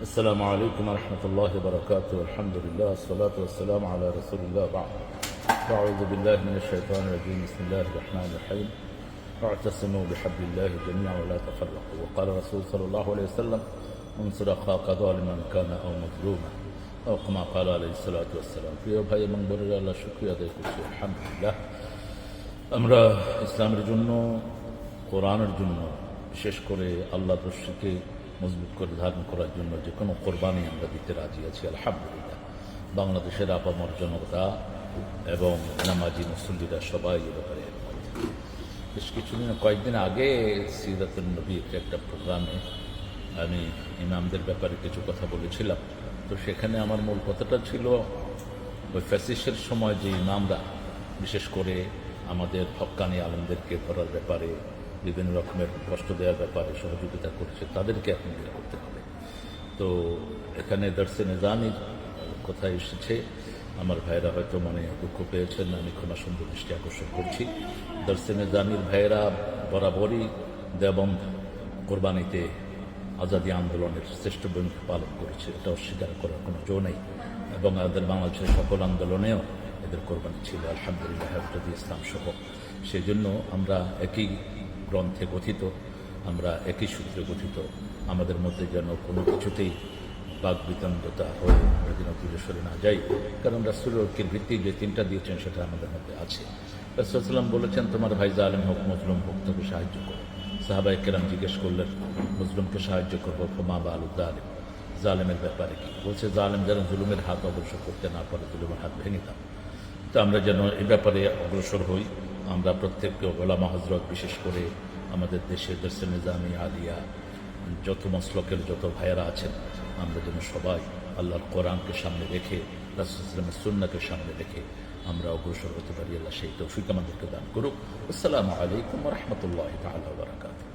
السلام عليكم ورحمة الله وبركاته الحمد لله والصلاة والسلام على رسول الله بعد أعوذ بالله من الشيطان الرجيم بسم الله الرحمن الرحيم واعتصموا بحبل الله جميعا ولا تفرقوا وقال رسول صلى الله عليه وسلم انصر أخاك ظالما كان أو مظلوما أو كما قال عليه الصلاة والسلام প্রিয় ভাই এবং বোনেরা আল্লাহ শুক্রিয়া আদায় করছি আলহামদুলিল্লাহ আমরা ইসলামের জন্য কোরআনের জন্য বিশেষ করে আল্লাহ রশ্মিকে মজবুত করে ধারণ করার জন্য যে কোনো কোরবানি আমরা দিতে রাজি আছি, আলহামদুলিল্লাহ বাংলাদেশের আপামর জনতা এবং নামাজি মুসল্লিরা সবাই এ ব্যাপারে। বেশ কিছুদিন, কয়েকদিন আগে সিরাতুল নবীর একটা প্রোগ্রামে আমি ইমামদের ব্যাপারে কিছু কথা বলেছিলাম তো সেখানে আমার মূল কথাটা ছিল, ওই ফ্যাসিসের সময় যে ইমামরা, বিশেষ করে আমাদের হক্কানি আলমদেরকে ধরার ব্যাপারে বিভিন্ন রকমের কষ্ট দেওয়ার ব্যাপারে সহযোগিতা করছে, তাদেরকে এখন বের করতে হবে। তো এখানে দর্শে নিজামির কথা এসেছে। আমার ভাইরা হয়তো মনে দুঃখ পেয়েছেন, আমি ক্ষমা সুন্দর দৃষ্টি আকর্ষণ করছি। দর্শে নিজামির ভাইয়েরা বরাবরই দেবন্ধ কোরবানিতে আজাদি আন্দোলনের শ্রেষ্ঠ ভূমিকা পালন করেছে, এটা অস্বীকার করার কোনো জো নেই। এবং আমাদের বাংলাদেশের সকল আন্দোলনেও এদের কোরবানি ছিল, আলহামদুলিল্লাহ ইসলাম সহ সেই জন্য আমরা একই গ্রন্থে গঠিত, আমরা একই সূত্রে গঠিত। আমাদের মধ্যে যেন কোনো কিছুতেই বাক বিতণ্ডতা হয়ে আমরা যেন দূরে সরে না যাই, কারণ রাসুল ঐক্যের ভিত্তি যে তিনটা দিয়েছেন সেটা আমাদের মধ্যে আছে। রাসুলাম বলেছেন, তোমার ভাই জালেম হোক, মজলুম হোক, তোকে সাহায্য করো। সাহাবাই কেরাম জিজ্ঞেস করলেন, মজলুমকে সাহায্য করব, ফোমা বা আলু জালেম? জালেমের ব্যাপারে কি? বলছে, জালেম যেন জুলুমের হাত অগ্রসর করতে না পারে, জুলুমের হাত ভেঙে দাও। তো আমরা যেন এ ব্যাপারে অগ্রসর হই আমরা প্রত্যেককে ওলামা হজরত বিশেষ করে আমাদের দেশের দর্শন নিজামি আলিয়া, যত মসলকের যত ভাইয়েরা আছেন, আমরা যেন সবাই আল্লাহর কোরআনকে সামনে রেখে রাসুলামের সুন্নাকে সামনে রেখে আমরা অগ্রসর হতে পারি। আল্লাহ সেই তৌফিক আমাদেরকে দান করুক। আসসালামু আলাইকুম রহমতুল্লাহ তাহলে